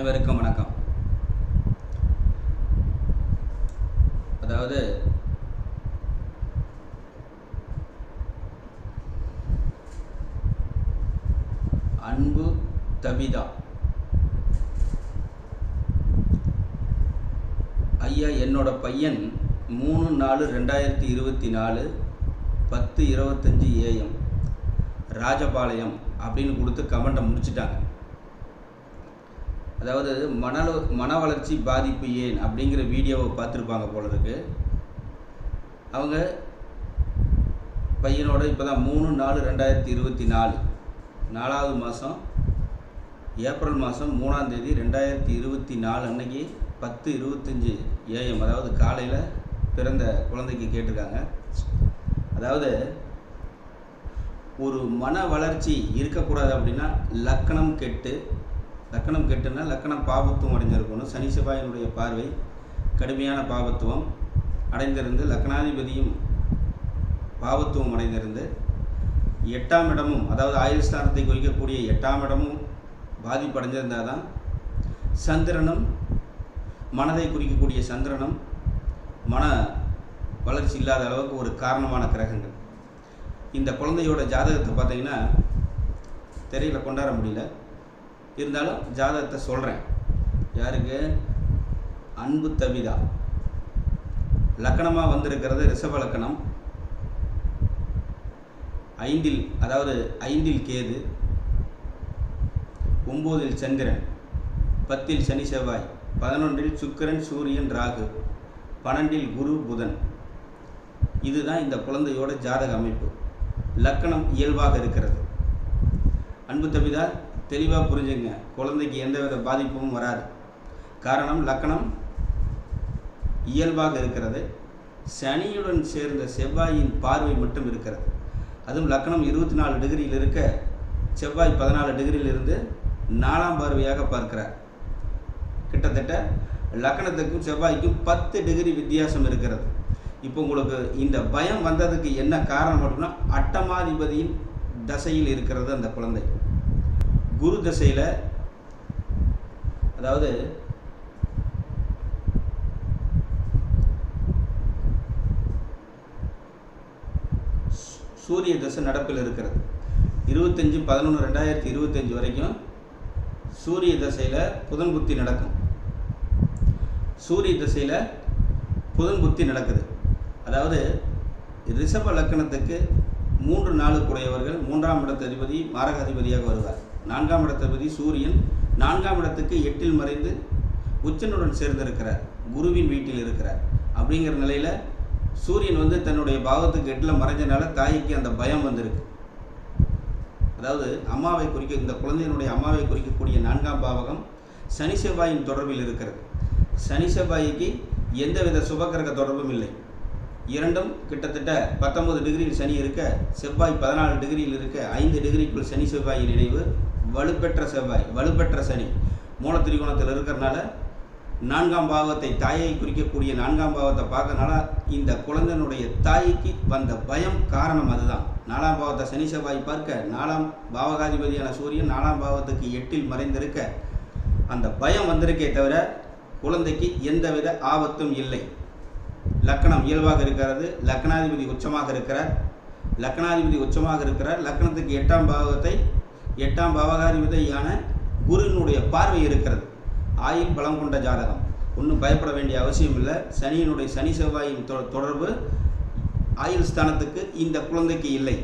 அனைவருக்கும் வணக்கம். அதாவது அன்பு தவிதா. ஐயா என்னோட பையன் மூணு நாலு ரெண்டாயிரத்தி இருபத்தி நாலு பத்து இருபத்தஞ்சி ஏஎம் ராஜபாளையம் அப்படின்னு கொடுத்து கமெண்ட்டை முடிச்சிட்டாங்க. அதாவது மனல மன வளர்ச்சி பாதிப்பு ஏன் அப்படிங்கிற வீடியோவை பார்த்துருப்பாங்க போல இருக்கு அவங்க பையனோட இப்போ தான் மூணு நாலு ரெண்டாயிரத்தி இருபத்தி நாலு நாலாவது மாதம் ஏப்ரல் மாதம் மூணாந்தேதி ரெண்டாயிரத்தி இருபத்தி நாலு அன்னைக்கு பத்து இருபத்தஞ்சி ஏஎம் அதாவது காலையில் பிறந்த குழந்தைக்கு கேட்டிருக்காங்க. அதாவது ஒரு மன வளர்ச்சி இருக்கக்கூடாது அப்படின்னா லக்கணம் கெட்டு லக்கணம் கெட்டுன்னா லக்கணம் பாபத்துவம் அடைஞ்சிருக்கணும். சனி செவ்வாயினுடைய பார்வை கடுமையான பாபத்துவம் அடைந்திருந்து லக்னாதிபதியும் பாவத்துவம் அடைந்திருந்து எட்டாம் இடமும் அதாவது ஆயுள் ஸ்தானத்தை குறிக்கக்கூடிய எட்டாம் இடமும் பாதிப்படைஞ்சிருந்தால் தான் சந்திரனும் மனதை குறிக்கக்கூடிய சந்திரனும் மன வளர்ச்சி இல்லாத அளவுக்கு ஒரு காரணமான கிரகங்கள். இந்த குழந்தையோட ஜாதகத்தை பார்த்தீங்கன்னா தெரியல கொண்டாட முடியல. இருந்தாலும் ஜாதகத்தை சொல்கிறேன் யாருக்கு? அன்பு தவிதா. லக்கணமாக வந்திருக்கிறது ரிஷப லக்கணம். ஐந்தில் அதாவது ஐந்தில் கேது. ஒம்போதில் சந்திரன். பத்தில் சனி செவ்வாய். பதினொன்றில் சுக்கிரன் சூரியன் ராகு. பன்னெண்டில் குரு புதன். இதுதான் இந்த குழந்தையோட ஜாதக அமைப்பு. லக்கணம் இயல்பாக இருக்கிறது. அன்பு தவிதா தெளிவாக புரிஞ்சுங்க. குழந்தைக்கு எந்தவித பாதிப்பும் வராது. காரணம் லக்கணம் இயல்பாக இருக்கிறது. சனியுடன் சேர்ந்த செவ்வாயின் பார்வை மட்டும் இருக்கிறது. அதுவும் லக்கணம் இருபத்தி நாலு டிகிரியில் இருக்க செவ்வாய் பதினாலு டிகிரியில் இருந்து நாலாம் பார்வையாக பார்க்கிறார். கிட்டத்தட்ட லக்கணத்துக்கும் செவ்வாய்க்கும் பத்து டிகிரி வித்தியாசம் இருக்கிறது. இப்போ உங்களுக்கு இந்த பயம் வந்ததுக்கு என்ன காரணம் அப்படின்னா அட்டமாதிபதியின் தசையில் இருக்கிறது அந்த குழந்தை. குரு தசையில் அதாவது சூரிய தசை நடப்பில் இருக்கிறது. இருபத்தஞ்சி பதினொன்று ரெண்டாயிரத்தி இருபத்தஞ்சி வரைக்கும் சூரிய தசையில் புதன் புத்தி நடக்கும். சூரிய தசையில் புதன் புத்தி நடக்குது. அதாவது ரிஷப லக்கணத்துக்கு மூன்று நாளுக்குடையவர்கள் மூன்றாம் இடத்ததிபதி மாரக அதிபதியாக வருவார். நான்காம் இடத்தபதி சூரியன் நான்காம் இடத்துக்கு எட்டில் மறைந்து உச்சனுடன் சேர்ந்திருக்கிறார் குருவின் வீட்டில் இருக்கிறார். அப்படிங்கிற நிலையில் சூரியன் வந்து தன்னுடைய பாவத்துக்கு எட்டில் மறைஞ்சனால தாய்க்கு அந்த பயம் வந்திருக்கு. அதாவது அம்மாவை குறிக்க இந்த குழந்தையினுடைய அம்மாவை குறிக்கக்கூடிய நான்காம் பாவகம் சனி செவ்வாயின் தொடர்பில் இருக்கிறது. சனி செவ்வாய்க்கு எந்தவித சுபகிரக தொடர்பும் இல்லை. இரண்டும் கிட்டத்தட்ட பத்தொன்பது டிகிரியில் சனி இருக்க செவ்வாய் பதினாலு டிகிரியில் இருக்க ஐந்து டிகிரிக்குள் சனி செவ்வாயின் நினைவு வலுப்பெற்ற செவ்வாய் வலுப்பெற்ற சனி. மூலத்திரிகோணத்தில் இருக்கிறனால நான்காம் பாவத்தை தாயை குறிக்கக்கூடிய நான்காம் பாவத்தை பார்க்கறனால இந்த குழந்தைனுடைய தாய்க்கு வந்த பயம் காரணம் அதுதான். நாலாம் பாவத்தை சனி செவ்வாய் பார்க்க நாலாம் பாவகாதிபதியான சூரியன் நாலாம் பாவத்துக்கு எட்டில் மறைந்திருக்க அந்த பயம் வந்திருக்கே தவிர குழந்தைக்கு எந்தவித ஆபத்தும் இல்லை. லக்கணம் இயல்பாக இருக்கிறது. லக்னாதிபதி உச்சமாக இருக்கிறார். லக்னாதிபதி உச்சமாக இருக்கிறார். லக்னத்துக்கு எட்டாம் பாவத்தை எட்டாம் பாவகாதிபதியான குருவினுடைய பார்வை இருக்கிறது. ஆயில் பலம் கொண்ட ஜாதகம். ஒன்றும் பயப்பட வேண்டிய அவசியம் இல்லை. சனியினுடைய சனி செவ்வாயின் தொ தொடர்பு ஆயுள் ஸ்தானத்துக்கு இந்த குழந்தைக்கு இல்லை.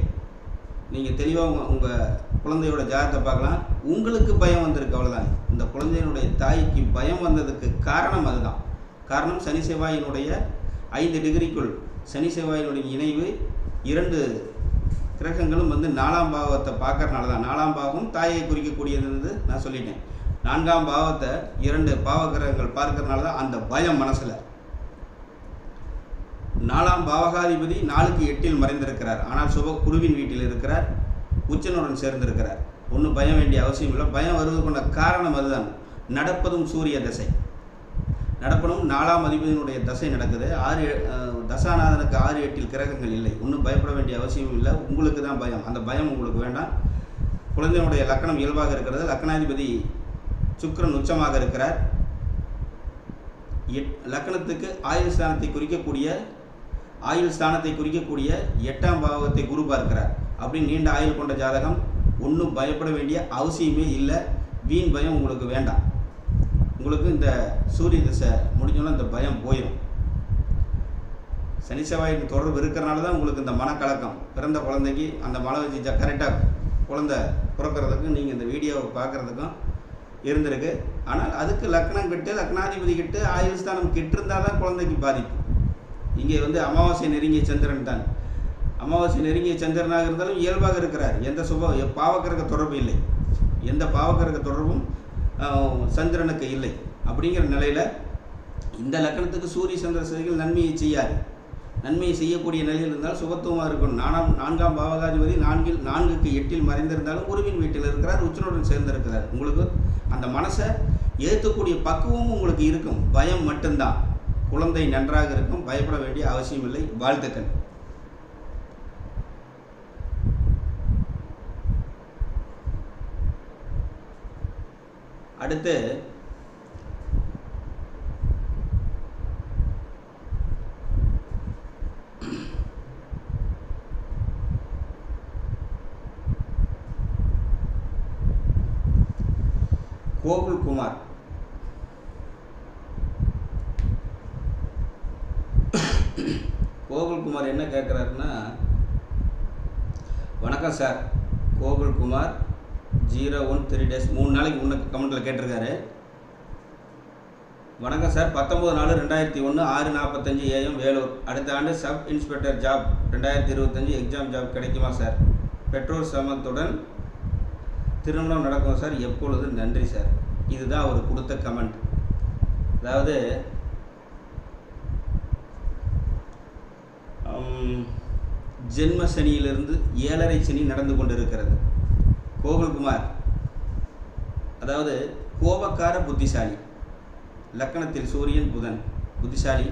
நீங்கள் தெளிவாக உங்கள் உங்கள் குழந்தையோட ஜாதகத்தை பார்க்கலாம். உங்களுக்கு பயம் வந்திருக்கு அவ்வளோதான் இந்த குழந்தையினுடைய தாய்க்கு பயம் வந்ததுக்கு காரணம் அதுதான். காரணம் சனி செவ்வாயினுடைய ஐந்து டிகிரிக்குள். சனி செவ்வாயினுடைய இணைவு இரண்டு கிரகங்களும் வந்து நாலாம் பாவத்தை பார்க்கறனால தான் நாலாம் பாவம் தாயை குறிக்கக்கூடியது வந்து நான் சொல்லிட்டேன். நான்காம் பாவத்தை இரண்டு பாவ கிரகங்கள் பார்க்கறனால தான் அந்த பயம் மனசில். நாலாம் பாவகாதிபதி நாளுக்கு எட்டில் மறைந்திருக்கிறார். ஆனால் சுப குருவின் வீட்டில் இருக்கிறார். உச்சனுடன் சேர்ந்திருக்கிறார். ஒன்றும் பயம் வேண்டிய அவசியம் இல்லை. பயம் வருவதற்கான காரணம் அதுதான். நடப்பதும் சூரிய தசை. நடப்பணும். நாலாம் அதிபதியினுடைய தசை நடக்குது. ஆறு தசாநாதனுக்கு ஆறு எட்டில் கிரகங்கள் இல்லை. ஒன்றும் பயப்பட வேண்டிய அவசியம் இல்லை. உங்களுக்கு தான் பயம். அந்த பயம் உங்களுக்கு வேண்டாம். குழந்தையினுடைய லக்கணம் இயல்பாக இருக்கிறது. லக்கணாதிபதி சுக்கிரன் உச்சமாக இருக்கிறார். எட் லக்கணத்துக்கு ஆயுள் ஸ்தானத்தை குறிக்கக்கூடிய ஆயுள் ஸ்தானத்தை குறிக்கக்கூடிய எட்டாம் பாவத்தை குரு பார்க்கிறார். அப்படி நீண்ட ஆயுள் கொண்ட ஜாதகம். ஒன்றும் பயப்பட வேண்டிய அவசியமே இல்லை. வீண் பயம் உங்களுக்கு வேண்டாம். உங்களுக்கு இந்த சூரிய திசை முடிஞ்சோன்னா இந்த பயம் போயிடும் சனி செவ்வாயின் தொடர்பு இருக்கிறனால தான் உங்களுக்கு இந்த மனக்கலக்கம். பிறந்த குழந்தைக்கு அந்த மழை வச்சு கரெக்டாக குழந்தை பிறக்கிறதுக்கும் நீங்கள் இந்த வீடியோவை பார்க்குறதுக்கும் இருந்திருக்கு. ஆனால் அதுக்கு லக்னம் கெட்டு லக்னாதிபதி கெட்டு ஆயுள் ஸ்தானம் கெட்டிருந்தால் தான் குழந்தைக்கு பாதிப்பு. இங்கே வந்து அமாவாசை நெருங்கிய சந்திரன் தான். அமாவாசை நெருங்கிய சந்திரனாக இருந்தாலும் இயல்பாக இருக்கிறார். எந்த சுப பாவக்கரக தொடர்பு இல்லை. எந்த பாவக்கரக தொடர்பும் சந்திரனுக்கு இல்லை. அப்படிங்கிற நிலையில் இந்த லக்கணத்துக்கு சூரிய சந்திர செய்திகள் நன்மையை செய்யாது. நன்மையை செய்யக்கூடிய நிலையில் இருந்தால் சுகத்துவமாக இருக்கும் நானாம் நான்காம் பாவகாதிபதி நான்கில் நான்குக்கு எட்டில் மறைந்திருந்தாலும் குருவின் வீட்டில் இருக்கிறார் உச்சனுடன் சேர்ந்திருக்கிறார். உங்களுக்கு அந்த மனசை ஏற்றக்கூடிய பக்குவமும் உங்களுக்கு இருக்கும். பயம் மட்டும்தான். குழந்தை நன்றாக இருக்கும். பயப்பட வேண்டிய அவசியம் இல்லை வாழ்த்துக்கள். அடுத்து கோகுல் குமார் கோகுல் குமார் என்ன கேட்குறாருன்னா வணக்கம் sir. Gokul Kumar zero one three days மூணு கமெண்ட்டில் கேட்டிருக்காரு. வணக்கம் சார். பத்தொம்பது நாலு ரெண்டாயிரத்தி ஒன்று ஆறு நாற்பத்தஞ்சு ஏஎம் வேலூர். அடுத்த ஆண்டு சப் இன்ஸ்பெக்டர் ஜாப் ரெண்டாயிரத்தி இருபத்தஞ்சி எக்ஸாம் ஜாப் கிடைக்குமா சார்? பெற்றோர் சமத்துடன் திருமணம் நடக்கும் சார். எப்பொழுது நன்றி சார். இதுதான் அவர் கொடுத்த கமெண்ட். அதாவது ஜென்ம சனியிலிருந்து ஏழரை சனி நடந்து கொண்டிருக்கிறது. கோகுல்குமார் அதாவது கோபக்கார புத்திசாலி. லக்கணத்தில் சூரியன் புதன். புத்திசாலி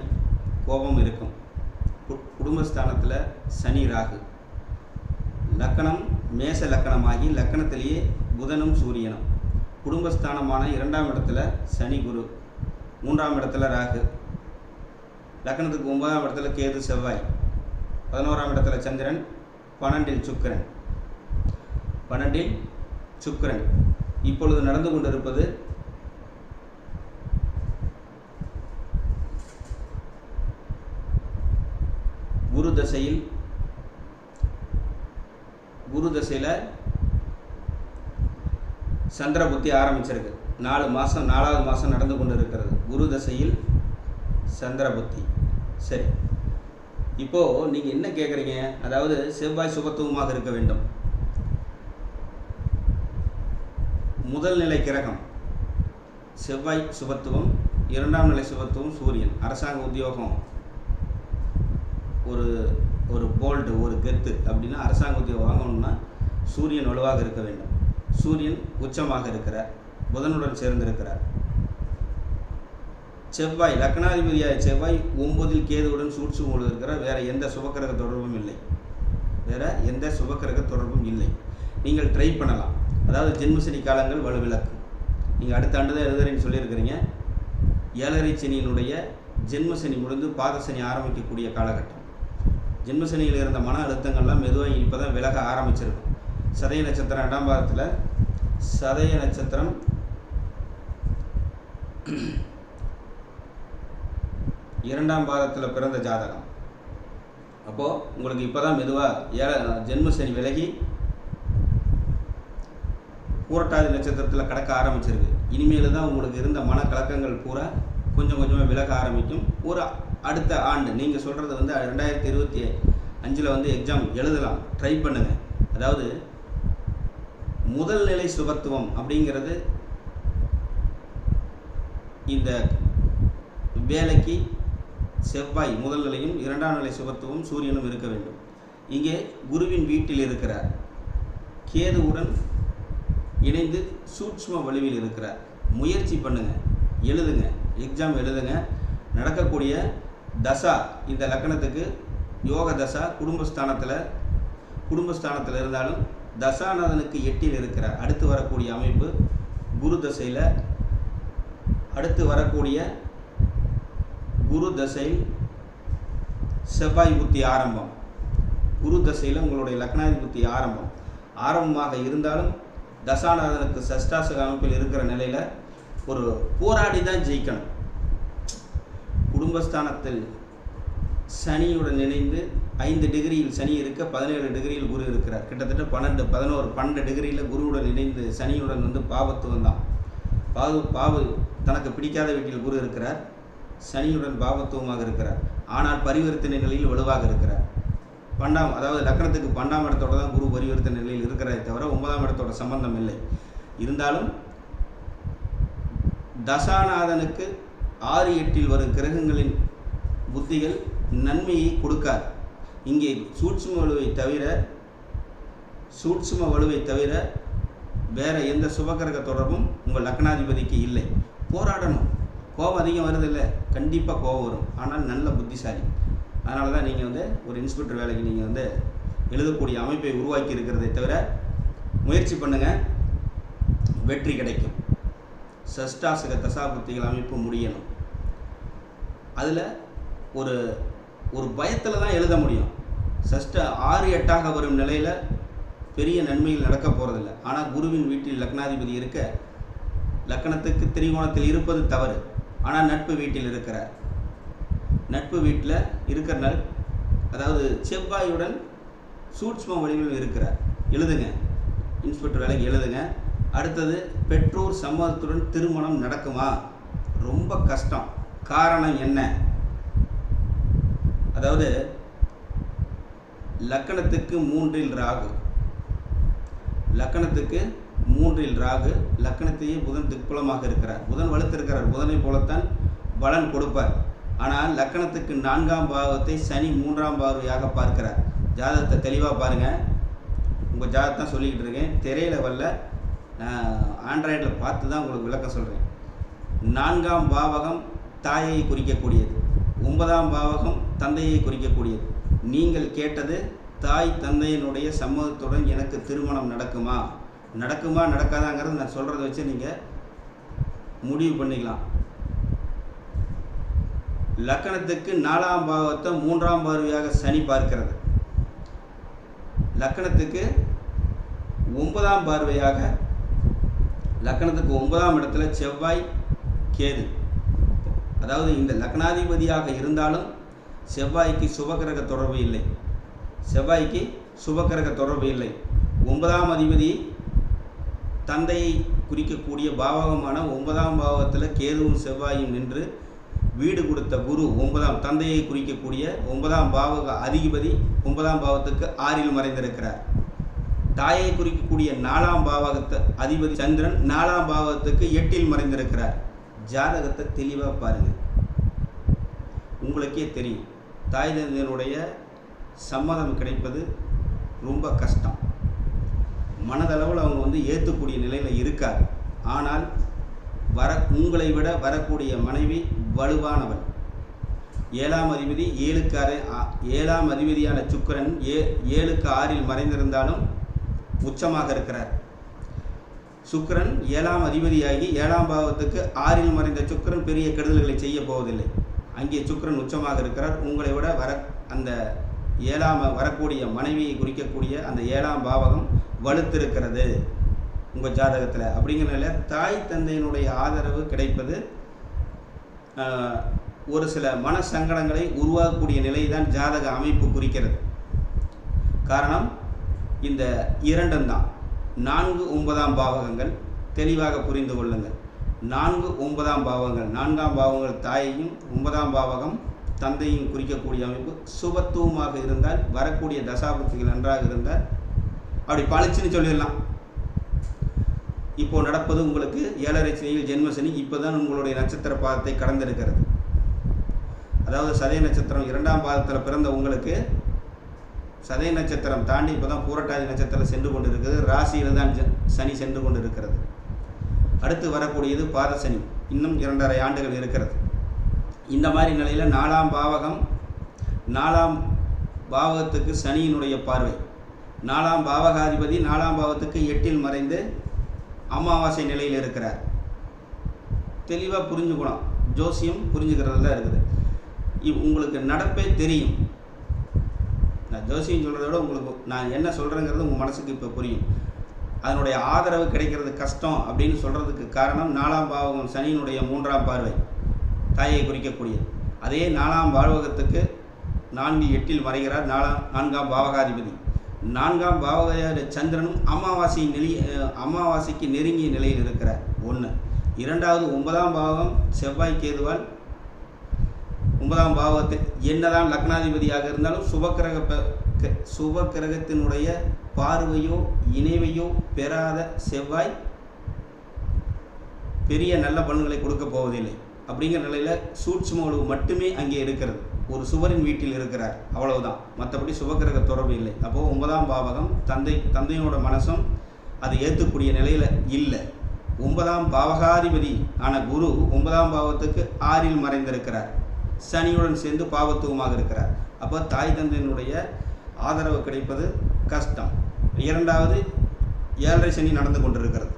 கோபம் இருக்கும். கு- குடும்பஸ்தானத்தில் சனி ராகு. லக்கணம் மேச லக்கணமாகி லக்கணத்திலேயே புதனும் சூரியனும். குடும்பஸ்தானமான இரண்டாம் இடத்துல சனி குரு. மூன்றாம் இடத்துல ராகு. லக்கணத்துக்கு ஒன்பதாம் இடத்துல கேது செவ்வாய். பதினோராம் இடத்துல சந்திரன். பன்னெண்டில் சுக்கிரன். பன்னெண்டில் சுக்கரன். இப்பொழுது நடந்து கொண்டிருப்பது குரு தசையில் குரு தசையில் சந்திர புத்தி ஆரம்பிச்சிருக்கு. நாலு மாதம் நாலாவது மாதம் நடந்து கொண்டு இருக்கிறது குரு தசையில் சந்திர புத்தி. சரி. இப்போது நீங்கள் என்ன கேட்குறீங்க அதாவது செவ்வாய் சுபத்துவமாக இருக்க வேண்டும். முதல் நிலை கிரகம். செவ்வாய் சுபத்துவம் இரண்டாம் நிலை சுபத்துவம் சூரியன். அரசாங்க உத்தியோகம். ஒரு ஒரு போல்டு ஒரு கெத்து அப்படின்னா அரசாங்க உத்தியோகம் வாங்கணும்னா சூரியன் வலுவாக இருக்க வேண்டும். சூரியன் உச்சமாக இருக்கிறார். புதனுடன் சேர்ந்திருக்கிறார். செவ்வாய் லக்னாதிபதியாய செவ்வாய் ஒன்பதில் கேதுவுடன் சூட்சுமோடு இருக்கிறார். வேற எந்த சுபக்கிரக தொடர்பும் இல்லை. வேற எந்த சுபக்கிரக தொடர்பும் இல்லை. நீங்கள் ட்ரை பண்ணலாம். அதாவது ஜென்மசனி காலங்கள் வலுவிளக்கு நீங்கள் அடுத்த ஆண்டு தான் எழுதுறேன்னு சொல்லியிருக்கிறீங்க. ஏழரை சனியினுடைய ஜென்மசனி முடிந்து பாதசனி ஆரம்பிக்கக்கூடிய காலகட்டம். ஜென்மசனியில் இருந்த மன அழுத்தங்கள்லாம் மெதுவாக இப்போ தான் விலக ஆரம்பிச்சிருக்கும் சதய நட்சத்திரம் ரெண்டாம் பாதத்தில் சதய நட்சத்திரம் இரண்டாம் பாதத்தில் பிறந்த ஜாதகம். அப்போது உங்களுக்கு இப்போ தான் மெதுவாக ஏழ ஜென்மசனி விலகி பூரட்டாதி நட்சத்திரத்தில் கடக்க ஆரம்பிச்சிருக்கு. இனிமேல் தான் உங்களுக்கு இருந்த மனக்கலக்கங்கள் பூரா கொஞ்சம் கொஞ்சமாக விலக ஆரம்பிக்கும். ஒரு அடுத்த ஆண்டு நீங்கள் சொல்கிறது வந்து ரெண்டாயிரத்தி இருபத்தி அஞ்சில் வந்து எக்ஸாம் எழுதலாம். ட்ரை பண்ணுங்கள் அதாவது முதல் நிலை சுபத்துவம் அப்படிங்கிறது இந்த வேலைக்கு செவ்வாய் முதல் நிலையும் இரண்டாம் நிலை சுபத்துவம் சூரியனும் இருக்க வேண்டும். இங்கே குருவின் வீட்டில் இருக்கிறார். கேதுவுடன் இணைந்து சூட்சும வலுவில் இருக்கிறார் முயற்சி பண்ணுங்க எழுதுங்க எக்ஸாம் எழுதுங்க. நடக்கக்கூடிய தசா இந்த லக்கணத்துக்கு யோக தசா குடும்பஸ்தானத்தில் குடும்பஸ்தானத்தில் இருந்தாலும் தசாநாதனுக்கு எட்டில் இருக்கிற அடுத்து வரக்கூடிய அமைப்பு குரு தசையில் அடுத்து வரக்கூடிய குரு தசை செவ்வாய் புத்தி ஆரம்பம். குரு தசையில் உங்களுடைய லக்னாதிபத்தி ஆரம்பம். ஆரம்பமாக இருந்தாலும் தசாநாதனுக்கு சஷ்டாசக அமைப்பில் இருக்கிற நிலையில் ஒரு போராடி தான் ஜெயிக்கணும். குடும்பஸ்தானத்தில் சனியுடன் இணைந்து ஐந்து டிகிரியில் சனி இருக்க பதினேழு டிகிரியில் குரு இருக்கிறார். கிட்டத்தட்ட பன்னெண்டு பதினோரு பன்னெண்டு டிகிரியில் குருவுடன் இணைந்து சனியுடன் வந்து பாவத்துவம் தான். பாவு பாவு தனக்கு பிடிக்காத வீட்டில் குரு இருக்கிறார். சனியுடன் பாவத்துவமாக இருக்கிறார். ஆனால் பரிவர்த்தனை நிலையில் வலுவாக இருக்கிறார். பண்டாம் அதாவது லக்னத்துக்கு பண்டாம் இடத்தோட தான் குரு பரிவர்த்தனை நிலையில் இருக்கிறதே தவிர ஒன்பதாம் இடத்தோட சம்பந்தம் இல்லை. இருந்தாலும் தசாநாதனுக்கு ஆறு எட்டில் வரும் கிரகங்களின் புத்திகள் நன்மையை கொடுக்காது. இங்கே சூட்சும வலுவை தவிர சூட்சும வலுவை தவிர வேற எந்த சுபகிரக தொடர்பும் உங்கள் லக்னாதிபதிக்கு இல்லை. போராடணும். கோபம் அதிகம் வருது இல்லை கண்டிப்பாக கோபம் வரும். ஆனால் நல்ல புத்திசாலி. அதனால தான் நீங்கள் வந்து ஒரு இன்ஸ்பெக்டர் வேலைக்கு நீங்கள் வந்து எழுதக்கூடிய அமைப்பை உருவாக்கி இருக்கிறதே தவிர முயற்சி பண்ணுங்கள் வெற்றி கிடைக்கும். சஷ்டாசக தசாபுத்திகள் அமைப்பு முடியணும். அதில் ஒரு ஒரு பயத்தில் தான் எழுத முடியும். சஷ்ட ஆறு எட்டாக வரும் நிலையில் பெரிய நன்மைகள் நடக்க போகிறதில்ல ஆனால் குருவின் வீட்டில் லக்னாதிபதி இருக்க லக்கணத்துக்கு திரிகோணத்தில் இருப்பது தவறு. ஆனால் நட்பு வீட்டில் இருக்கிறார். நட்பு வீட்டில் இருக்கிறனால் அதாவது செவ்வாயுடன் சூட்ச்ம வடிவில் இருக்கிறார். எழுதுங்க. இன்ஸ்பெக்டர் வேலைக்கு எழுதுங்க. அடுத்தது பெற்றோர் சம்மதத்துடன் திருமணம் நடக்குமா? ரொம்ப கஷ்டம். காரணம் என்ன? அதாவது லக்கணத்துக்கு மூன்றில் ராகு. லக்கணத்துக்கு மூன்றில் ராகு லக்கணத்தையே புதன் திக்குலமாக இருக்கிறார். புதன் வலுத்திருக்கிறார். புதனை போலத்தான் பலன் கொடுப்பார். ஆனால் லக்கணத்துக்கு நான்காம் பாகத்தை சனி மூன்றாம் பார்வையாக பார்க்கிறார். ஜாதகத்தை தெளிவாக பாருங்கள் உங்கள் ஜாதகத்தான் சொல்லிக்கிட்டு இருக்கேன். திரையில் வரல. நான் ஆண்ட்ராய்டில் பார்த்து தான் உங்களுக்கு விளக்கம் சொல்கிறேன் நான்காம் பாவகம் தாயை குறிக்கக்கூடியது. ஒன்பதாம் பாவகம் தந்தையை குறிக்கக்கூடியது. நீங்கள் கேட்டது தாய் தந்தையினுடைய சம்மதத்துடன் எனக்கு திருமணம் நடக்குமா? நடக்குமா நடக்காதாங்கிறது நான் சொல்கிறத வச்சு நீங்கள் முடிவு பண்ணிக்கலாம். லக்கணத்துக்கு நாலாம் பாவத்தை மூன்றாம் பார்வையாக சனி பார்க்கிறது. லக்கணத்துக்கு ஒன்பதாம் பார்வையாக லக்கணத்துக்கு ஒன்பதாம் இடத்துல செவ்வாய் கேது. அதாவது இந்த லக்னாதிபதியாக இருந்தாலும் செவ்வாய்க்கு சுபகிரக தொடர்பு இல்லை. செவ்வாய்க்கு சுபகிரக தொடர்பு இல்லை. ஒன்பதாம் அதிபதி தந்தையை குறிக்கக்கூடிய பாவகமான ஒன்பதாம் பாவத்தில் கேதுவும் செவ்வாயும் நின்று வீடு கொடுத்த குரு ஒன்பதாம் தந்தையை குறிக்கக்கூடிய ஒன்பதாம் பாவக அதிபதி ஒன்பதாம் பாவத்துக்கு ஆறில் மறைந்திருக்கிறார். தாயை குறிக்கக்கூடிய நாலாம் பாவகத்தை அதிபதி சந்திரன் நாலாம் பாவகத்துக்கு எட்டில் மறைந்திருக்கிறார். ஜாதகத்தை தெளிவாக பாருங்கள் உங்களுக்கே தெரியும். தாய் தந்தையனுடைய சம்மதம் கிடைப்பது ரொம்ப கஷ்டம். மனதளவில் அவங்க வந்து ஏற்றக்கூடிய நிலையில் இருக்காது. ஆனால் வர உங்களை விட வரக்கூடிய மனைவி வலுவானவர் ஏழாம் அதிபதி ஏழுக்கு அரை ஆ- ஏழாம் அதிபதியான சுக்கிரன் ஏ ஏழுக்கு ஆறில் மறைந்திருந்தாலும் உச்சமாக இருக்கிறார். சுக்கிரன் ஏழாம் அதிபதியாகி ஏழாம் பாவத்துக்கு ஆறில் மறைந்த சுக்கிரன் பெரிய கெடுதல்களை செய்ய போவதில்லை. அங்கே சுக்கிரன் உச்சமாக இருக்கிறார். உங்களை விட வர அந்த ஏழாம் வரக்கூடிய மனைவியை குறிக்கக்கூடிய அந்த ஏழாம் பாவகம் வலுத்திருக்கிறது உங்கள் ஜாதகத்தில். அப்படிங்கிறனால தாய் தந்தையினுடைய ஆதரவு கிடைப்பது ஒரு சில மன சங்கடங்களை உருவாக்கக்கூடிய நிலை தான் ஜாதக அமைப்பு குறிக்கிறது. காரணம் இந்த இரண்டும் தான் நான்கு ஒன்பதாம் பாவகங்கள் தெளிவாக புரிந்து கொள்ளுங்கள். நான்கு ஒன்பதாம் பாவங்கள் நான்காம் பாவங்கள் தாயையும் ஒன்பதாம் பாவகம் தந்தையும் குறிக்கக்கூடிய அமைப்பு சுபத்துவமாக இருந்தால் வரக்கூடிய தசாபுத்திகள் நன்றாக இருந்தால் அப்படி பளிச்சுன்னு சொல்லிடலாம். இப்போ நடப்பது உங்களுக்கு ஏழரை சனியில் ஜென்ம சனி இப்போ தான் உங்களுடைய நட்சத்திர பாதத்தை கடந்திருக்கிறது. அதாவது சதய நட்சத்திரம் இரண்டாம் பாதத்தில் பிறந்த உங்களுக்கு சதய நட்சத்திரம் தாண்டி இப்போ தான் பூரட்டாதி நட்சத்திரம் சென்று கொண்டு இருக்குது ராசியில் தான் சனி சென்று கொண்டு இருக்கிறது அடுத்து வரக்கூடியது பாத சனி இன்னும் இரண்டரை ஆண்டுகள் இருக்கிறது. இந்த மாதிரி நிலையில் நாலாம் பாவகம் நாலாம் பாவகத்துக்கு சனியினுடைய பார்வை. நாலாம் பாவகாதிபதி நாலாம் பாவத்துக்கு எட்டில் மறைந்து அமாவாசை நிலையில் இருக்கிறார் தெளிவாக புரிஞ்சுக்கணும். ஜோசியம் புரிஞ்சுக்கிறதுல இருக்குது. இவ் உங்களுக்கு நடப்பே தெரியும். நான் ஜோசியம் சொல்கிறத விட உங்களுக்கு நான் என்ன சொல்கிறேங்கிறது உங்கள் மனசுக்கு இப்போ புரியும். அதனுடைய ஆதரவு கிடைக்கிறது கஷ்டம் அப்படின்னு சொல்கிறதுக்கு காரணம் நாலாம் பாவகம் சனியினுடைய மூன்றாம் பார்வை. தாயை குறிக்கக்கூடியது அதே நாலாம் பாவகத்துக்கு நான்கு எட்டில் மறைகிறார். நாலாம் நான்காம் பாவகாதிபதி. நான்காம் பாவகையான சந்திரனும் அமாவாசை நெறி அமாவாசைக்கு நெருங்கிய நிலையில் இருக்கிறார். ஒன்று இரண்டாவது ஒன்பதாம் பாவகம் செவ்வாய் கேதுவால் ஒன்பதாம் பாவத்தில் என்னதான் லக்னாதிபதியாக இருந்தாலும் சுபக்கிரக ப- க- சுபக்கிரகத்தினுடைய பார்வையோ இணைவையோ பெறாத செவ்வாய் பெரிய நல்ல பலன்களை கொடுக்க போவதில்லை. அப்படிங்கிற நிலையில் சூட்சும மட்டுமே அங்கே இருக்கிறது. ஒரு சுவரின் வீட்டில் இருக்கிறார். அவ்வளவுதான். மற்றபடி சுபக்கிரக தொடர்பு இல்லை. அப்போது ஒன்பதாம் பாவகம் தந்தை தந்தையோட மனசும் அது ஏற்றுக்கூடிய நிலையில் இல்லை. ஒன்பதாம் பாவகாதிபதி ஆன குரு ஒன்பதாம் பாவத்துக்கு ஆறில் மறைந்திருக்கிறார். சனியுடன் சேர்ந்து பாவத்துவமாக இருக்கிறார். அப்போ தாய் தந்தையினுடைய ஆதரவு கிடைப்பது கஷ்டம். இரண்டாவது ஏழரை சனி நடந்து கொண்டிருக்கிறது.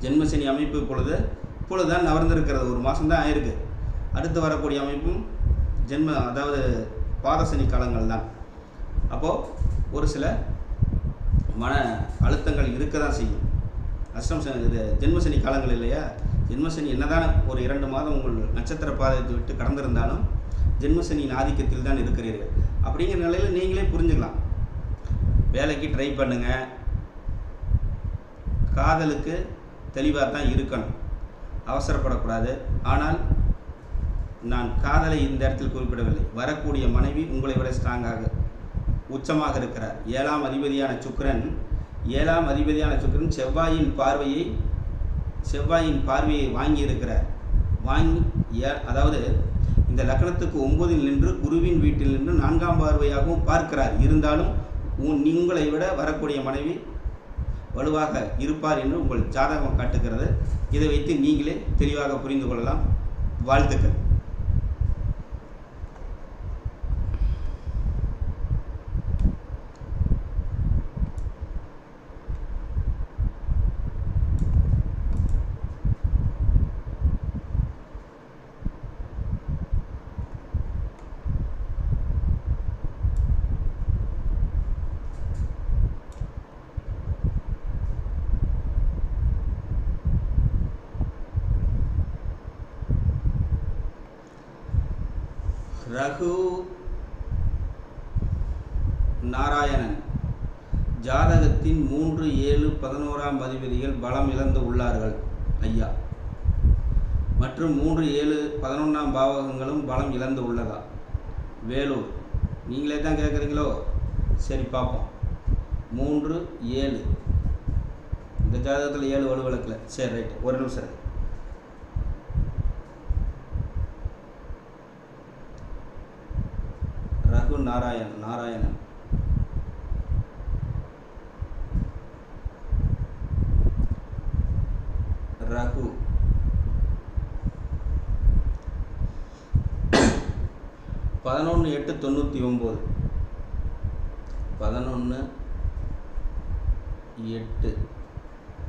ஜென்மசனி அமைப்பு இப்பொழுது இப்பொழுது தான் நவர்ந்திருக்கிறது. ஒரு மாதம் தான் ஆயிருக்கு. அடுத்து வரக்கூடிய அமைப்பும் ஜென்ம அதாவது பாதசனி காலங்கள் தான். அப்போது ஒரு சில மன அழுத்தங்கள் இருக்க தான் செய்யும். அஷ்டம் ச- இது ஜென்மசனி காலங்கள் இல்லையா? ஜென்மசனி என்னதான் ஒரு இரண்டு மாதம் உங்கள் நட்சத்திர பாதத்தை விட்டு கடந்திருந்தாலும் ஜென்மசனியின் ஆதிக்கத்தில் தான் இருக்கிறீர்கள். அப்படிங்கிற நிலையில் நீங்களே புரிஞ்சுக்கலாம். வேலைக்கு ட்ரை பண்ணுங்கள் காதலுக்கு தெளிவாக தான் இருக்கணும். அவசரப்படக்கூடாது. ஆனால் நான் காதலை இந்த இடத்தில் குறிப்பிடவில்லை. வரக்கூடிய மனைவி உங்களை விட ஸ்ட்ராங்காக உச்சமாக இருக்கிறார். ஏழாம் அதிபதியான சுக்கரன் ஏழாம் அதிபதியான சுக்கிரன் செவ்வாயின் பார்வையை செவ்வாயின் பார்வையை வாங்கி இருக்கிறார். வாங்கி ஏ அதாவது இந்த லக்னத்துக்கு ஒன்பதில் நின்று குருவின் வீட்டில் நின்று நான்காம் பார்வையாகவும் பார்க்கிறார். இருந்தாலும் உங்களை விட வரக்கூடிய மனைவி வலுவாக இருப்பார் என்று உங்கள் ஜாதகம் காட்டுகிறது. இதை வைத்து நீங்களே தெளிவாக புரிந்து கொள்ளலாம். வாழ்த்துக்கள் ரகு நாராயணன் ஜாதகத்தின் மூன்று ஏழு பதினோராம் அதிபதிகள் பலம் இழந்து உள்ளார்கள் ஐயா. மற்றும் மூன்று ஏழு பதினொன்றாம் பாவகங்களும் பலம் இழந்து உள்ளதா? வேலூர். நீங்களே தான் கேட்குறீங்களோ? சரி பார்ப்போம். மூன்று ஏழு. இந்த ஜாதகத்தில் ஏழு வலுவிளக்கில். சரி ரைட் ஒரு நிமிஷம். ரகு நாராயண் நாராயணன். ரகு பதினொன்று எட்டு தொண்ணூற்றி ஒம்பது. பதினொன்று எட்டு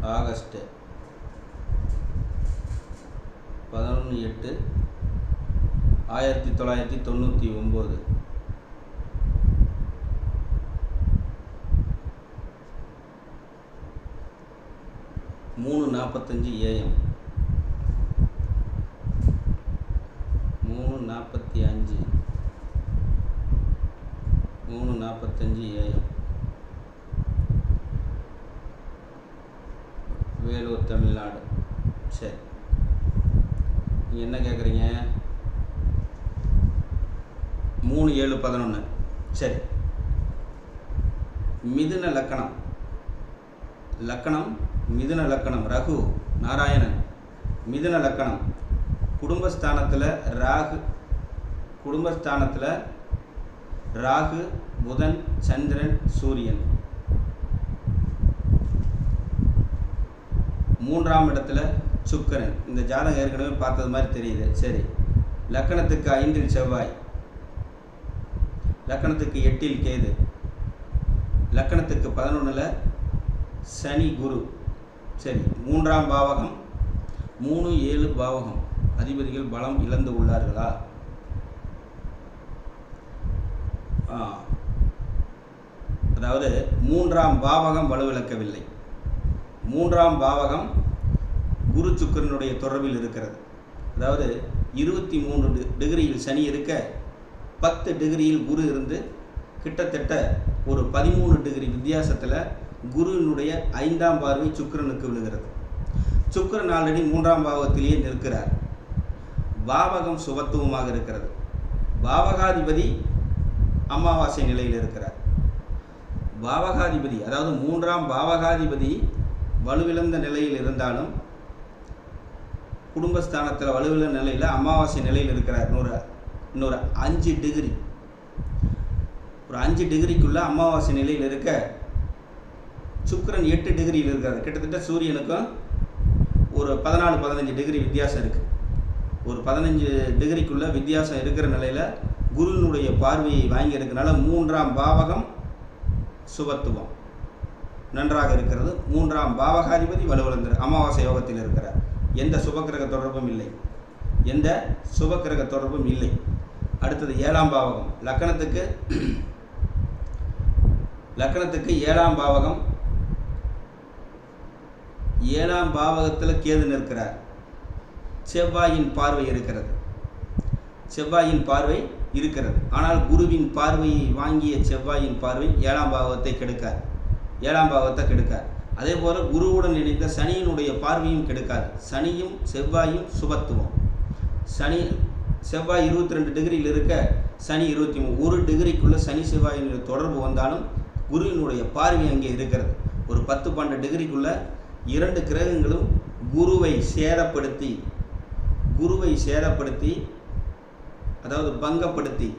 ஆகஸ்ட்டு. பதினொன்று எட்டு ஆயிரத்தி தொள்ளாயிரத்தி தொண்ணூற்றி ஒம்பது. மூணு நாற்பத்தஞ்சு ஏஎம். மூணு நாற்பத்தி அஞ்சு. மூணு நாற்பத்தஞ்சு ஏஎம். வேலூர் தமிழ்நாடு. சரி. நீங்கள் என்ன கேட்குறீங்க மூணு ஏழு பதினொன்று சரி. மிதுன லக்கணம். லக்கணம் மிதுன லக்கணம். ரகு நாராயணன். மிதுன லக்கணம். குடும்பஸ்தானத்தில் ராகு குடும்பஸ்தானத்தில் ராகு புதன் சந்திரன் சூரியன். மூன்றாம் இடத்துல சுக்கரன். இந்த ஜாதகம் ஏற்கனவே பார்த்தது மாதிரி தெரியுது. சரி. லக்கணத்துக்கு ஐந்தில் செவ்வாய். லக்கணத்துக்கு எட்டில் கேது. லக்கணத்துக்கு பதினொன்றில் சனி குரு. சரி மூன்றாம் பாவகம். மூணு ஏழு பாவகம். அதிபதிகள் பலம் இழந்து உள்ளார்களா? ஆ. அதாவது மூன்றாம் பாவகம் வலுவிழக்கவில்லை. மூன்றாம் பாவகம் குரு சுக்கிரனுடைய தொடர்பில் இருக்கிறது. அதாவது இருபத்தி மூன்று டி- டிகிரியில் சனி இருக்க பத்து டிகிரியில் குரு இருந்து கிட்டத்தட்ட ஒரு பதிமூணு டிகிரி வித்தியாசத்தில் குருவினுடைய ஐந்தாம் பார்வை சுக்கரனுக்கு விழுகிறது. சுக்கரன் ஆல்ரெடி மூன்றாம் பாவத்திலேயே நிற்கிறார். பாவகம் சுபத்துவமாக இருக்கிறது. பாவகாதிபதி அமாவாசை நிலையில் இருக்கிறார். பாவகாதிபதி அதாவது மூன்றாம் பாவகாதிபதி வலுவிழந்த நிலையில் இருந்தாலும் குடும்பஸ்தானத்தில் வலுவிழந்த நிலையில் அமாவாசை நிலையில் இருக்கிறார். இன்னொரு இன்னொரு அஞ்சு டிகிரி ஒரு அஞ்சு டிகிரிக்குள்ளே அமாவாசை நிலையில் இருக்க சுக்கரன் எட்டு டிகிரியில் இருக்காது கிட்டத்தட்ட சூரியனுக்கும் ஒரு பதினாலு பதினஞ்சு டிகிரி வித்தியாசம் இருக்குது ஒரு பதினஞ்சு டிகிரிக்குள்ளே வித்தியாசம் இருக்கிற நிலையில் குருவினுடைய பார்வையை வாங்கியிருக்கனால மூன்றாம் பாவகம் சுபத்துவம். நன்றாக இருக்கிறது. மூன்றாம் பாவகாதிபதி வலுவிழந்த அமாவாசை யோகத்தில் இருக்கிறார். எந்த சுபக்கிரக தொடர்பும் இல்லை. எந்த சுபக்கிரக தொடர்பும் இல்லை. அடுத்தது ஏழாம் பாவகம். லக்கணத்துக்கு லக்கணத்துக்கு ஏழாம் பாவகம் ஏழாம் பாவகத்தில் கேது நிற்கிறார். செவ்வாயின் பார்வை இருக்கிறது. செவ்வாயின் பார்வை இருக்கிறது. ஆனால் குருவின் பார்வையை வாங்கிய செவ்வாயின் பார்வை ஏழாம் பாவத்தை கெடுக்கார் ஏழாம் பாவத்தை கெடுக்கார் அதே போல குருவுடன் இணைந்த சனியினுடைய பார்வையும் கெடுக்காது. சனியும் செவ்வாயும் சுபத்துவம். சனி செவ்வாய் இருபத்தி ரெண்டு டிகிரியில் இருக்க சனி இருபத்தி மூணு ஒரு டிகிரிக்குள்ள சனி செவ்வாயினுடைய தொடர்பு வந்தாலும் குருவினுடைய பார்வை அங்கே இருக்கிறது. ஒரு பத்து பன்னெண்டு டிகிரிக்குள்ள இரண்டு கிரகங்களும் குருவை சேதப்படுத்தி குருவை சேதப்படுத்தி அதாவது பங்கப்படுத்தி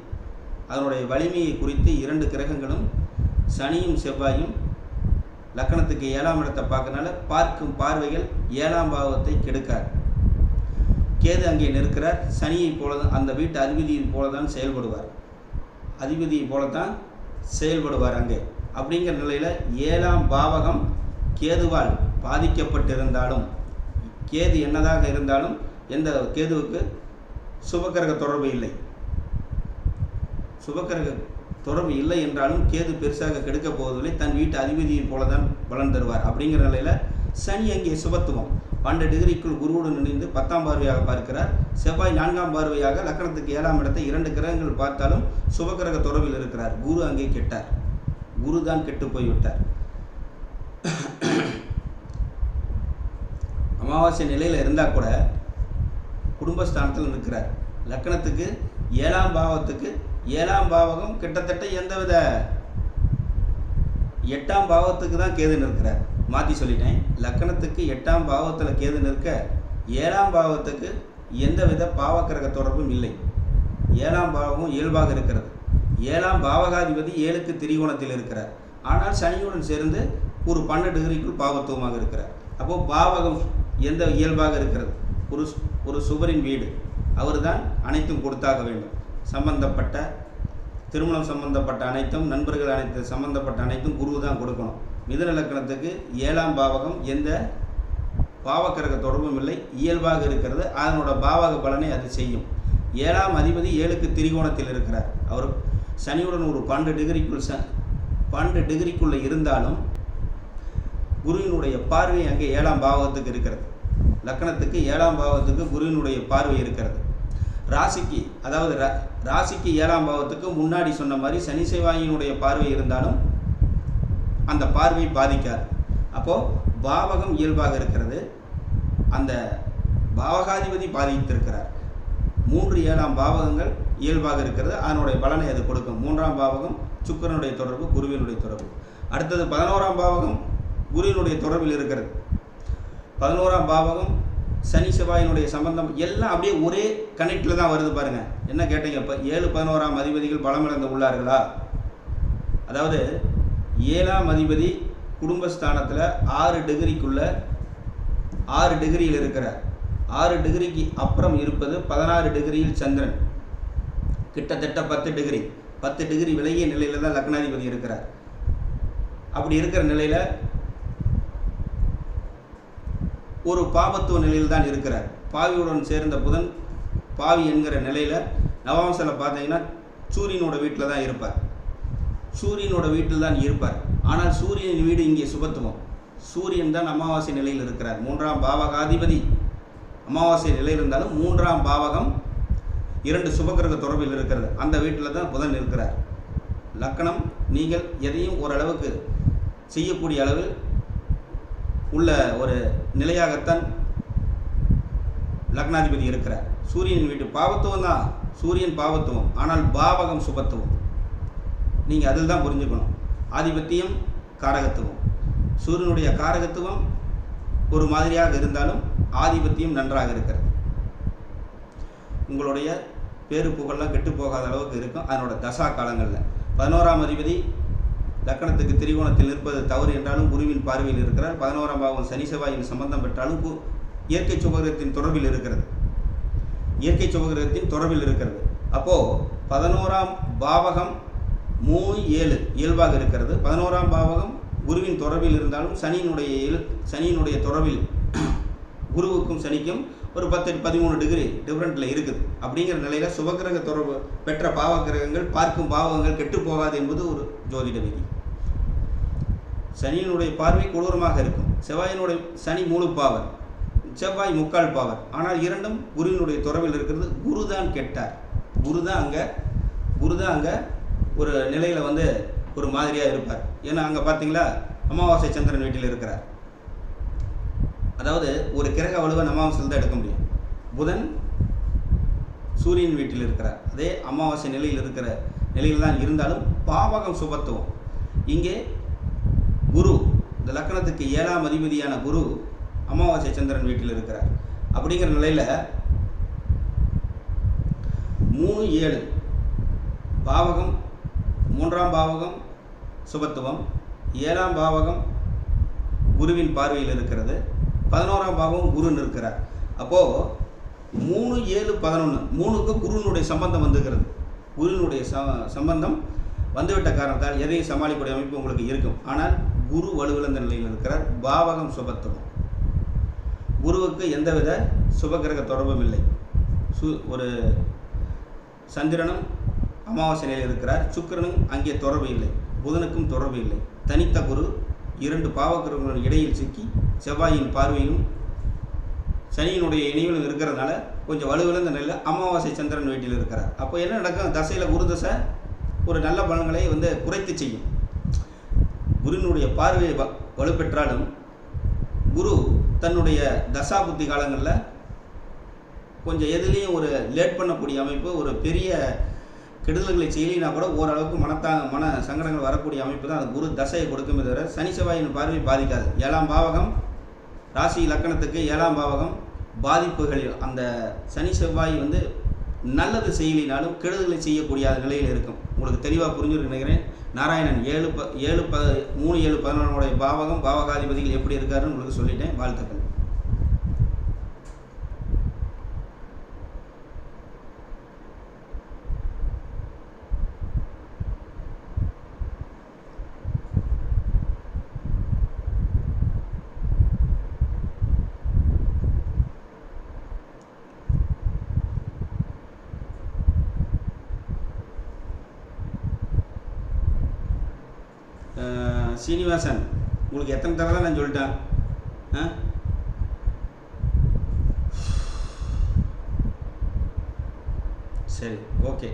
அதனுடைய வலிமையை குறித்து இரண்டு கிரகங்களும் சனியும் செவ்வாயும் லக்கணத்துக்கு ஏழாம் இடத்தை பார்க்கறனால பார்க்கும் பார்வைகள் ஏழாம் பாவத்தை கெடுக்கார் கேது அங்கே நிற்கிறார். சனியைப் போல தான் அந்த வீட்டு அதிபதியைப் போல தான் செயல்படுவார். அதிபதியை போல தான் செயல்படுவார் அங்கே. அப்படிங்கிற நிலையில் ஏழாம் பாவகம் கேதுவால் பாதிக்கப்பட்டிருந்தாலும் கேது என்னதாக இருந்தாலும் எந்த கேதுவுக்கு சுபக்கிரக தொடர்பு இல்லை. சுபக்கிரக தொடர்பு இல்லை என்றாலும் கேது பெருசாக கெடுக்க போவதில்லை. தன் வீட்டு அதிபதியின் போல தான் பலன் தருவார். அப்படிங்கிற நிலையில் சனி அங்கே சுபத்துவம். பன்னெண்டு டிகிரிக்குள் குருவுடன் இணைந்து பத்தாம் பார்வையாக பார்க்கிறார். செவ்வாய் நான்காம் பார்வையாக லக்கணத்துக்கு ஏழாம் இடத்தை இரண்டு கிரகங்கள் பார்த்தாலும் சுபக்கிரக தொடர்பில் இருக்கிறார். குரு அங்கே கெட்டார். குரு தான் கெட்டு போய்விட்டார். அமாவாசை நிலையில் இருந்தால் கூட குடும்பஸ்தானத்தில் இருக்கிறார் லக்கணத்துக்கு ஏழாம் பாவத்துக்கு ஏழாம் பாவகம் கிட்டத்தட்ட எந்தவித எட்டாம் பாவத்துக்கு தான் கேது நிற்கிறார். மாற்றி சொல்லிட்டேன். லக்கணத்துக்கு எட்டாம் பாவத்தில் கேது நிற்க ஏழாம் பாவத்துக்கு எந்தவித பாவக்கிரக தொடர்பும் இல்லை. ஏழாம் பாவமும் இயல்பாக இருக்கிறது. ஏழாம் பாவகாதிபதி ஏழுக்கு திரிகோணத்தில் இருக்கிறார். ஆனால் சனியுடன் சேர்ந்து ஒரு பன்னெண்டு டிகிரிக்குள் பாவத்துவமாக இருக்கிறார். அப்போது பாவகம் எந்த இயல்பாக இருக்கிறது? ஒரு ஒரு சுவரின் வீடு. அவர் தான் அனைத்தும் கொடுத்தாக வேண்டும். சம்பந்தப்பட்ட திருமணம் சம்பந்தப்பட்ட அனைத்தும் நண்பர்கள் அனைத்து சம்பந்தப்பட்ட அனைத்தும் குரு தான் கொடுக்கணும் மிதநலக்கணத்துக்கு ஏழாம் பாவகம் எந்த பாவக்கிரக தொடர்பும் இல்லை. இயல்பாக இருக்கிறது. அதனோட பாவக பலனை அது செய்யும். ஏழாம் அதிபதி ஏழுக்கு திரிகோணத்தில் இருக்கிறார். அவர் சனியுடன் ஒரு பன்னெண்டு டிகிரிக்குள் ச பன்னெண்டு டிகிரிக்குள்ளே இருந்தாலும் குருவினுடைய பார்வை அங்கே ஏழாம் பாவகத்துக்கு இருக்கிறது. லக்கணத்துக்கு ஏழாம் பாவத்துக்கு குருவினுடைய பார்வை இருக்கிறது. ராசிக்கு அதாவது ரா- ராசிக்கு ஏழாம் பாவத்துக்கு முன்னாடி சொன்ன மாதிரி சனி செவ்வாயினுடைய பார்வை இருந்தாலும் அந்த பார்வை பாதிக்காது. அப்போது பாவகம் இயல்பாக இருக்கிறது. அந்த பாவகாதிபதி பாதித்திருக்கிறார். மூன்று ஏழாம் பாவகங்கள் இயல்பாக இருக்கிறது. அதனுடைய பலனை அது கொடுக்கும். மூன்றாம் பாவகம் சுக்கிரனுடைய தொடர்பு குருவினுடைய தொடர்பு. அடுத்தது பதினோராம் பாவகம் குருவினுடைய தொடர்பில் இருக்கிறது. பதினோராம் பாவகம் சனி செவ்வாயினுடைய சம்பந்தம் எல்லாம் அப்படியே ஒரே கனெக்டில் தான் வருது பாருங்கள் என்ன கேட்டீங்க இப்போ? ஏழு பதினோராம் அதிபதிகள் பலமிழந்து உள்ளார்களா? அதாவது ஏழாம் அதிபதி குடும்பஸ்தானத்தில் ஆறு டிகிரிக்குள்ள ஆறு டிகிரியில் இருக்கிறார். ஆறு டிகிரிக்கு அப்புறம் இருப்பது பதினாறு டிகிரியில் சந்திரன். கிட்டத்தட்ட பத்து டிகிரி பத்து டிகிரி விலகிய நிலையில் தான் லக்னாதிபதி இருக்கிறார். அப்படி இருக்கிற நிலையில் ஒரு பாபத்துவ நிலையில் தான் இருக்கிறார். பாவியுடன் சேர்ந்த புதன் பாவி என்கிற நிலையில் நவாம்சில் பார்த்தீங்கன்னா சூரியனோட வீட்டில் தான் இருப்பார். சூரியனோட வீட்டில் தான் இருப்பார். ஆனால் சூரியனின் வீடு இங்கே சுபத்துவம். சூரியன் தான் அமாவாசை நிலையில் இருக்கிறார். மூன்றாம் பாவகாதிபதி. அமாவாசை நிலையில் இருந்தாலும் மூன்றாம் பாவகம் இரண்டு சுபகிரக தொடர்பில் இருக்கிறது. அந்த வீட்டில் தான் புதன் இருக்கிறார். லக்கணம் நீங்கள் எதையும் ஓரளவுக்கு செய்யக்கூடிய அளவில் உள்ள ஒரு நிலையாகத்தான் லக்னாதிபதி இருக்கிறார். சூரியன் வீட்டு பாவத்துவம் தான். சூரியன் பாவத்துவம். ஆனால் பாவகம் சுபத்துவம். நீங்கள் அதில் தான் புரிஞ்சுக்கணும். ஆதிபத்தியம் காரகத்துவம். சூரியனுடைய காரகத்துவம் ஒரு மாதிரியாக இருந்தாலும் ஆதிபத்தியம் நன்றாக இருக்கிறது. உங்களுடைய பேரு புகழெலாம் கெட்டு போகாத அளவுக்கு இருக்கும். அதனோட தசா காலங்களில். பதினோராம் அதிபதி லக்கணத்துக்கு திரிகோணத்தில் நிற்பது தவறு என்றாலும் குருவின் பார்வையில் இருக்கிறார். பதினோராம் பாவம் சனி செவ்வாயின் சம்பந்தம் பெற்றாலும் இயற்கை சுபகிரகத்தின் தொடர்பில் இருக்கிறது. இயற்கை சுபகிரகத்தின் தொடர்பில் இருக்கிறது. அப்போது பதினோராம் பாவகம் மூணு ஏழு இயல்பாக இருக்கிறது. பதினோராம் பாவகம் குருவின் தொடர்பில் இருந்தாலும் சனியினுடைய இயல் சனியினுடைய தொடர்பில் குருவுக்கும் சனிக்கும் ஒரு பத்து பதிமூணு டிகிரி டிஃப்ரெண்ட்டில் இருக்குது. அப்படிங்கிற நிலையில் சுபகிரக தொடர்பு பெற்ற பாவகிரகங்கள் பார்க்கும் பாவகங்கள் கெட்டு போகாது என்பது ஒரு ஜோதிட விதி. சனியினுடைய பார்வை கொடூரமாக இருக்கும். செவ்வாயினுடைய சனி முழு பாவர். செவ்வாய் முக்கால் பாவர். ஆனால் இரண்டும் குருவினுடைய துறவில் இருக்கிறது. குரு தான் கெட்டார். குரு தான் அங்கே குரு தான் அங்கே ஒரு நிலையில் வந்து ஒரு மாதிரியாக இருப்பார். ஏன்னா அங்கே பார்த்தீங்களா? அமாவாசை சந்திரன் வீட்டில் இருக்கிறார். அதாவது ஒரு கிரக வலுவன் அமாவாசையில் தான் எடுக்க முடியும். புதன் சூரியன் வீட்டில் இருக்கிறார். அதே அமாவாசை நிலையில் இருக்கிற நிலையில் தான் இருந்தாலும் பாவகம் சுபத்துவம். இங்கே குரு இந்த லக்கணத்துக்கு ஏழாம் அதிபதியான குரு அமாவாசை சந்திரன் வீட்டில் இருக்கிறார். அப்படிங்கிற நிலையில் மூணு ஏழு பாவகம் மூன்றாம் பாவகம் சுபத்துவம் ஏழாம் பாவகம் குருவின் பார்வையில் இருக்கிறது. பதினோராம் பாவம் குருன்னு இருக்கிறார். அப்போது மூணு ஏழு பதினொன்று மூணுக்கு குருவினுடைய சம்பந்தம் வந்துகிறது. குருவினுடைய ச சம்பந்தம் வந்துவிட்ட காரணத்தால் எதையும் சமாளிக்கக்கூடிய அமைப்பு உங்களுக்கு இருக்கும். ஆனால் குரு வலுவிழந்த நிலையில் இருக்கிறார். பாவகம் சுபத்துவம். குருவுக்கு எந்தவித சுபகிரக தொடர்பும் இல்லை. சு ஒரு சந்திரனும் அமாவாசை நிலையில் இருக்கிறார். சுக்கிரனும் அங்கே தொடர்பு இல்லை. புதனுக்கும் தொடர்பு இல்லை. தனித்த குரு இரண்டு பாவக்கிரகங்களுடன் இடையில் சிக்கி செவ்வாயின் பார்வையிலும் சனியினுடைய இணைவிலும் இருக்கிறதுனால கொஞ்சம் வலுவிழந்த நிலையில் அமாவாசை சந்திரன் வீட்டில் இருக்கிறார். அப்போ என்ன நடக்கும்? தசையில் குரு தசை ஒரு நல்ல பலன்களை வந்து குறைத்து செய்யும். குருவினுடைய பார்வையை வ- வலுப்பெற்றாலும் குரு தன்னுடைய தசா புத்தி காலங்களில் கொஞ்சம் எதுலேயும் ஒரு லேட் பண்ணக்கூடிய அமைப்பு ஒரு பெரிய கெடுதல்களை செய்யலினா கூட ஓரளவுக்கு மனத்தா மன சங்கடங்கள் வரக்கூடிய அமைப்பு தான் அது. குரு தசையை கொடுக்குமே தவிர சனி செவ்வாயின் பார்வை பாதிக்காது. ஏழாம் பாவகம் ராசி லக்கணத்துக்கு ஏழாம் பாவகம் பாதிப்புகளில் அந்த சனி செவ்வாய் வந்து நல்லது செய்யலினாலும் கெடுதல்களை செய்யக்கூடிய நிலையில் இருக்கும். உங்களுக்கு தெளிவாக புரிஞ்சுருக்கு நினைக்கிறேன். நாராயணன் ஏழு ப ஏழு ப மூணு ஏழு பதினொன்னுடைய பாவகம் பாவகாதிபதிகள் எப்படி இருக்காருன்னு உங்களுக்கு சொல்லிட்டேன். வாழ்த்துக்கள். சீனிவாசன் உங்களுக்கு எத்தனை தடவை தான் நான் சொல்லிட்டேன்? ஆ? சரி ஓகே.